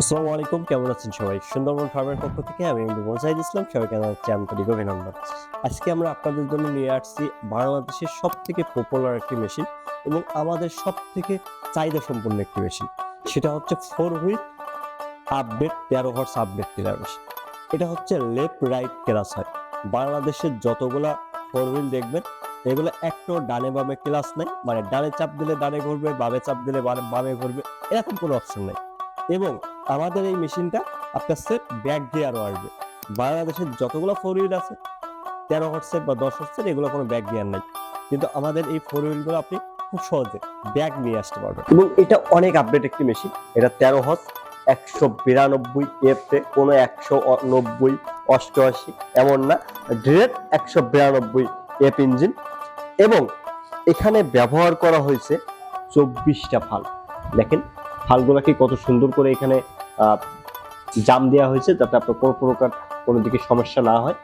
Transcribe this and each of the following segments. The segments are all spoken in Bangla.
আসসালামু আলাইকুম, কেমন আছেন সবাই? সুন্দরবন ফার্মের পক্ষ থেকে আমি মোজাহিদ ইসলাম, সবাইকে জানাচ্ছি আন্তরিক অভিনন্দন। আজকে আমরা আপনাদের জন্য নিয়ে আসছি বাংলাদেশের সব থেকে পপুলার একটি মেশিন এবং আমাদের সব থেকে চাহিদা সম্পন্ন একটি মেশিন সেটা হচ্ছে ফোর হুইল আপডেট তেরো হর্স আপডেট টিলার মেশিন এটা হচ্ছে লেফট রাইট ক্লাস হয়। বাংলাদেশের যতগুলা ফোর হুইল দেখবেন, এগুলো একটু ডানে বামে ক্লাস নাই। মানে ডানে চাপ দিলে ডানে ঘুরবে, বামে চাপ দিলে বামে ঘুরবে, এরকম কোনো অপশন নেই। এবং আমাদের এই মেশিনটা আপনার সে ব্যাক গিয়ারও আসবে। বাংলাদেশের যতগুলো ফোর হুইল আছে, তেরো হর্সের বা দশ হর্সের এগুলো কোনো ব্যাক গিয়ার নাই। কিন্তু আমাদের এই ফোর হুইলগুলো আপনি খুব সহজে ব্যাগ নিয়ে আসতে পারবেন। এবং এটা অনেক আপডেট একটি মেশিন এটা তেরো হর্স, একশো বিরানব্বই এফে কোনো একশো নব্বই, অষ্টআশি, এমন না। ডিরেক্ট একশো বিরানব্বই এফ ইঞ্জিন এবং এখানে ব্যবহার করা হয়েছে চব্বিশটা ফাল দেখেন ফালগুলাকে কত সুন্দর করে এখানে জাম দেওয়া হয়েছে যাতে আপনার কোনো প্রকার কোনো দিকে সমস্যা না হয়।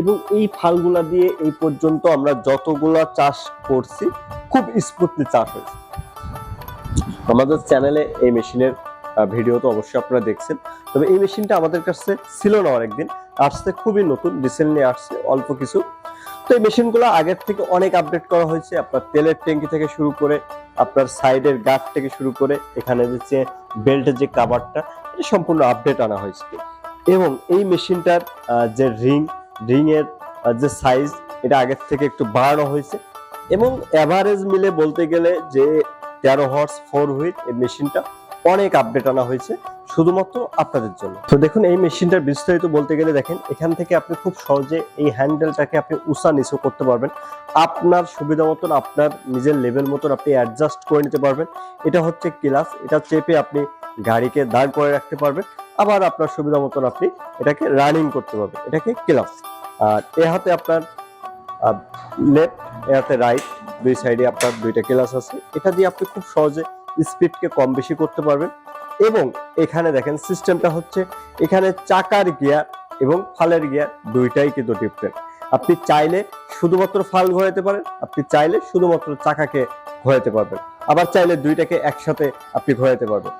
এবং এই ফালগুলা দিয়ে এই পর্যন্ত আমরা যতগুলা চাষ করছি, খুব স্মুথলি চাষ হয়েছে। আমাদের চ্যানেলে এই মেশিনের ভিডিও তো অবশ্যই আপনারা দেখছেন। তবে এই মেশিনটা আমাদের কাছে ছিল না অনেকদিন, আসছে খুবই নতুন রিসেন্টলি আসছে, অল্প কিছু। তো এই মেশিনগুলো আগের থেকে অনেক আপডেট করা হয়েছে। আপনার তেলের ট্যাঙ্কি থেকে শুরু করে, আপনার সাইডের গার্ড থেকে শুরু করে, এখানে যে বেল্টের যে কাভারটা এটা সম্পূর্ণ আপডেট আনা হয়েছে। এবং এই মেশিনটার যে রিং রিং এর যে সাইজ এটা আগের থেকে একটু বাড়ানো হয়েছে। এবং এভারেজ মিলে বলতে গেলে যে তেরো হর্স ফোর হুইল এই মেশিনটা অনেক আপডেট আনা হয়েছে। শুধুমাত্র আপনাদের জন্য। তো দেখুন, এই মেশিনটার বিস্তারিত বলতে গেলে দেখেন, এখান থেকে আপনি খুব সহজে এই হ্যান্ডেলটাকে আপনি উঁচা নিচু করতে পারবেন। আপনার সুবিধা মতন, আপনার নিজের লেভেল মতন আপনি অ্যাডজাস্ট করে নিতে পারবেন। এটা হচ্ছে ক্লাস এটা চেপে আপনি গাড়িকে দাঁড় করে রাখতে পারবেন। আবার আপনার সুবিধা মতন আপনি এটাকে রানিং করতে পারবেন। এটাকে ক্লাস আর এ হাতে আপনার লেফট এ হাতে রাইট দুই সাইডে আপনার দুইটা ক্লাস আছে। এটা দিয়ে আপনি খুব সহজে স্পিডকে কম বেশি করতে পারবেন। এবং এখানে দেখেন সিস্টেমটা হচ্ছে এখানে চাকার গিয়ার এবং ফালের গিয়ার দুইটাই কিন্তু ডিফারেন্ট আপনি চাইলে শুধুমাত্র ফাল ঘোরাতে পারেন, আপনি চাইলে শুধুমাত্র চাকাকে ঘোরাতে পারবেন। আবার চাইলে দুইটাকে একসাথে আপনি ঘোরাতে পারবেন।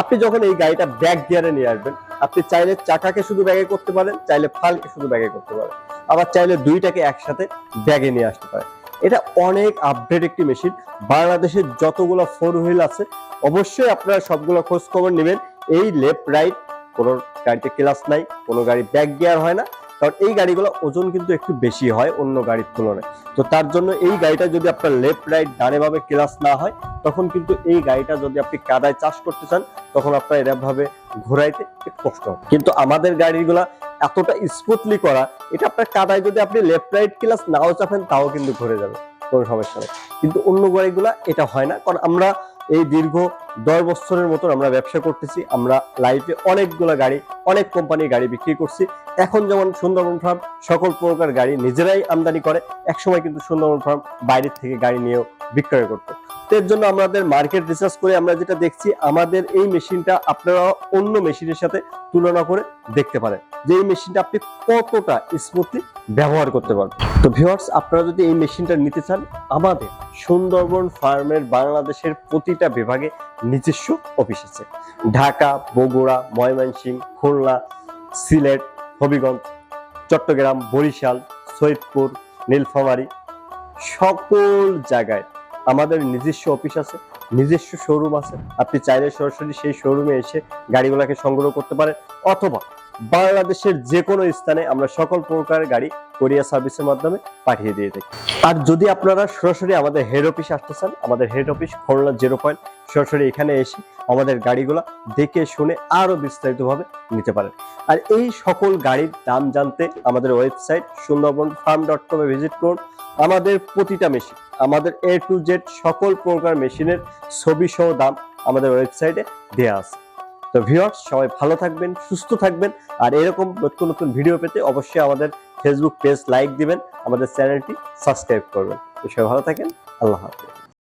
আপনি যখন এই গাড়িটা ব্যাক গিয়ারে নিয়ে আসবেন, আপনি চাইলে চাকাকে শুধু ব্যাগে করতে পারেন, চাইলে ফালকে শুধু ব্যাগে করতে পারেন। আবার চাইলে দুইটাকে একসাথে ব্যাগে নিয়ে আসতে পারেন। এটা অনেক আপডেট একটি মেশিন বাংলাদেশের যতগুলো ফোর হুইল আছে অবশ্যই আপনারা সবগুলো খোঁজ খবর নেবেন। এই লেফট রাইট কোনো গাড়িতে ক্লাস নাই, কোনো গাড়ি ব্যাক গিয়ার হয় না। কারণ এই গাড়িগুলো ওজন কিন্তু একটু বেশি হয় অন্য গাড়ির তুলনায়। তো তার জন্য এই গাড়িটা যদি আপনার লেফট রাইট ডানে ভাবে ক্লাস না হয়, তখন কিন্তু এই গাড়িটা যদি আপনি কাদায় চাষ করতে চান, তখন আপনার এরকম ভাবে ঘোরাইতে কষ্ট হবে। কিন্তু আমাদের গাড়িগুলা এতটা স্মুথলি করা, এটা আপনার কাদায় যদি আপনি লেফট রাইট ক্লাস নাও চাপেন, তাও কিন্তু ঘুরে যাবে, কোনো সমস্যা নেই। কিন্তু অন্য গাড়িগুলা এটা হয় না। কারণ আমরা এই দীর্ঘ দশ বছরের মতন আমরা ব্যবসা করতেছি, আমরা লাইফে অনেকগুলো গাড়ি, অনেক কোম্পানির গাড়ি বিক্রি করছি। এখন যেমন সুন্দরবন ফার্ম সকল প্রকার গাড়ি নিজেরাই আমদানি করে, একসময় কিন্তু সুন্দরবন ফার্ম বাইরের থেকে গাড়ি নিয়েও বিক্রয় করতো। এর জন্য আমাদের মার্কেট রিসার্চ করে আমরা যেটা দেখছি, আমাদের এই মেশিনটা আপনারা অন্য মেশিনের সাথে তুলনা করে দেখতে পারেন। যে এই মেশিনটা আপনি কতটা স্মুথলি ব্যবহার করতে পারবেন। তো ভিউয়ার্স আপনারা যদি এই মেশিনটা নিতে চান, আমাদের সুন্দরবন ফার্মের বাংলাদেশের প্রতিটা বিভাগে নিজস্ব অফিস আছে। ঢাকা, বগুড়া, ময়মনসিংহ, খুলনা, সিলেট, হবিগঞ্জ, চট্টগ্রাম, বরিশাল, সৈয়দপুর, নীলফামারী, সকল জায়গায় আমাদের নিজস্ব অফিস আছে, নিজস্ব শোরুম আছে। আপনি চাইলে সরাসরি সেই শোরুমে এসে গাড়িগুলোকে সংগ্রহ করতে পারেন, অথবা বাংলাদেশের যে কোনো স্থানে আমরা সকল প্রকার গাড়ি কোরিয়া সার্ভিসের মাধ্যমে পাঠিয়ে দিয়ে থাকি। আর যদি আপনারা সরাসরি আমাদের হেড অফিস আসতে চান, আমাদের head office Khulna zero point সরাসরি এখানে এসে আমাদের গাড়িগুলো দেখে শুনে আরও বিস্তারিতভাবে নিতে পারেন। আর এই সকল গাড়ির দাম জানতে আমাদের ওয়েবসাইট সুন্দরবন ফার্ম ডট কমে ভিজিট করুন। আমাদের প্রতিটা মেশিন আমাদের এ টু জেড সকল প্রকার মেশিনের ছবি সহ দাম আমাদের ওয়েবসাইটে দেওয়া আছে। তো ভিউয়ার্স সবাই ভালো থাকবেন, সুস্থ থাকবেন, আর এরকম নতুন নতুন ভিডিও পেতে অবশ্যই আমাদের ফেসবুক পেজ লাইক দিবেন, আমাদের চ্যানেলটি সাবস্ক্রাইব করবেন। তো সবাই ভালো থাকেন, আল্লাহ হাফেজ।